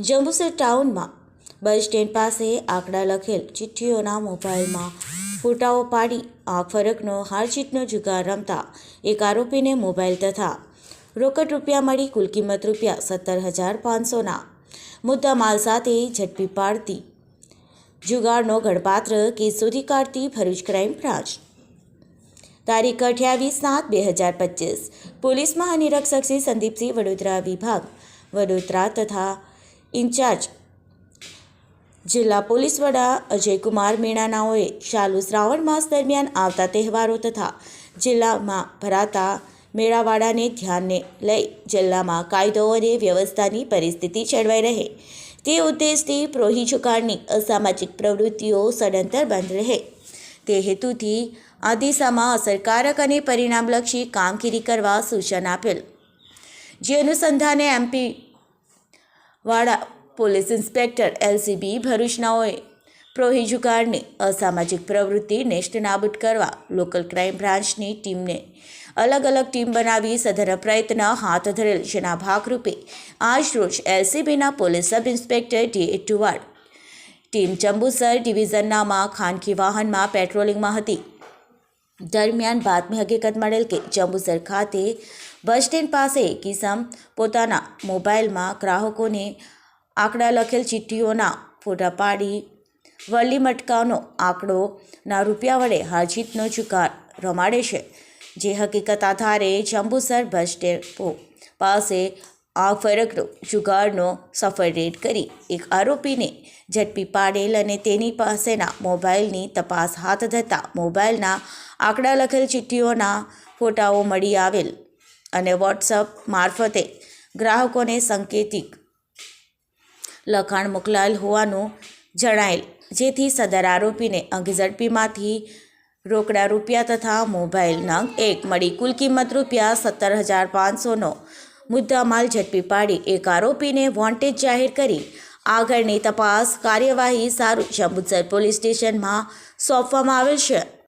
Jambusar ટાઉનમાં bus stand પાસે આંકડા લખેલ ચિઠ્ઠીઓના મોબાઈલમાં ફોટાઓ પાડી આ ફરકનો હારજીતનો જુગાર રમતા એક આરોપીને મોબાઈલ તથા રોકડ રૂપિયા મળી કુલ કિંમત રૂપિયા સત્તર હજાર પાંચસોના મુદ્દા માલ સાથે ઝડપી પાડતી. જુગારનો ગણપાત્ર કેસ શોધી કાઢતી ભરૂચ ક્રાઇમ બ્રાન્ચ. તારીખ અઠ્યાવીસ સાત બે હજાર પચીસ. પોલીસ મહાનિરીક્ષક શ્રી સંદીપસિંહ વડોદરા વિભાગ. વડોદરા તથા ઇન્ચાર્જ. જિલ્લા પોલીસ વડા અજયકુમાર મીણાનાઓએ ચાલુ શ્રાવણ માસ દરમિયાન આવતા તહેવારો તથા જિલ્લામાં ભરાતા મેળાવાડાને ધ્યાને લઈ જિલ્લામાં કાયદો અને વ્યવસ્થાની પરિસ્થિતિ જળવાઈ રહે. તે ઉદ્દેશથી પ્રોહી ચુકાણની અસામાજિક પ્રવૃત્તિઓ સદંતર બંધ રહે. તે હેતુથી આ દિશામાં અસરકારક અને પરિણામલક્ષી કામગીરી કરવા સૂચન આપેલ. જે અનુસંધાને MP Vada police inspector LCB ભરૂચનાઓએ પ્રોહી અસામાજિક પ્રવૃત્તિ નેસ્ટ નાબૂદ કરવા લોકલ ક્રાઇમ બ્રાન્ચની ટીમને અલગ અલગ ટીમ બનાવી સઘન પ્રયત્ન હાથ ધરેલ. જેના ભાગરૂપે આજરોજ એલસીબીના police sub inspector D A Tuwad team Jambusar ડિવિઝનનામાં ખાનગી વાહનમાં પેટ્રોલિંગમાં હતી. દરમિયાન બાતમી હકીકત મળેલ કે જંબુસર ખાતે બસ સ્ટેન્ડ પાસે કિસમ પોતાના મોબાઈલમાં ગ્રાહકોને આંકડા લખેલ ચિઠ્ઠીઓના ફોટા પાડી વલ્લી મટકાનો આંકડોના રૂપિયા વડે હારજીતનો જુગાર રમાડે છે. જે હકીકત આધારે જંબુસર બસ સ્ટેન્ડ પાસે આ ફરકનો જુગારનો સફળ રેડ કરી. એક આરોપીને ઝડપી પાડેલ અને તેની પાસેના મોબાઈલની તપાસ હાથ ધરતા મોબાઈલના આંકડા લખેલ ચિઠ્ઠીઓના ફોટાઓ મળી આવેલ અને વોટ્સઅપ મારફતે ગ્રાહકોને સંકેતિક લખાણ મોકલાયેલ હોવાનું જણાયેલ, જેથી સદર આરોપીને અંગે ઝડપીમાંથી રોકડા રૂપિયા તથા મોબાઈલ નંગ એક મળી કુલ કિંમત રૂપિયા સત્તર હજાર પાંચસોનો મુદ્દામાલ ઝડપી પાડી એક આરોપીને વોન્ટેજ જાહેર કરી. આગળની તપાસ કાર્યવાહી સારું જંબુસર પોલીસ સ્ટેશનમાં સોંપવામાં આવેલ છે.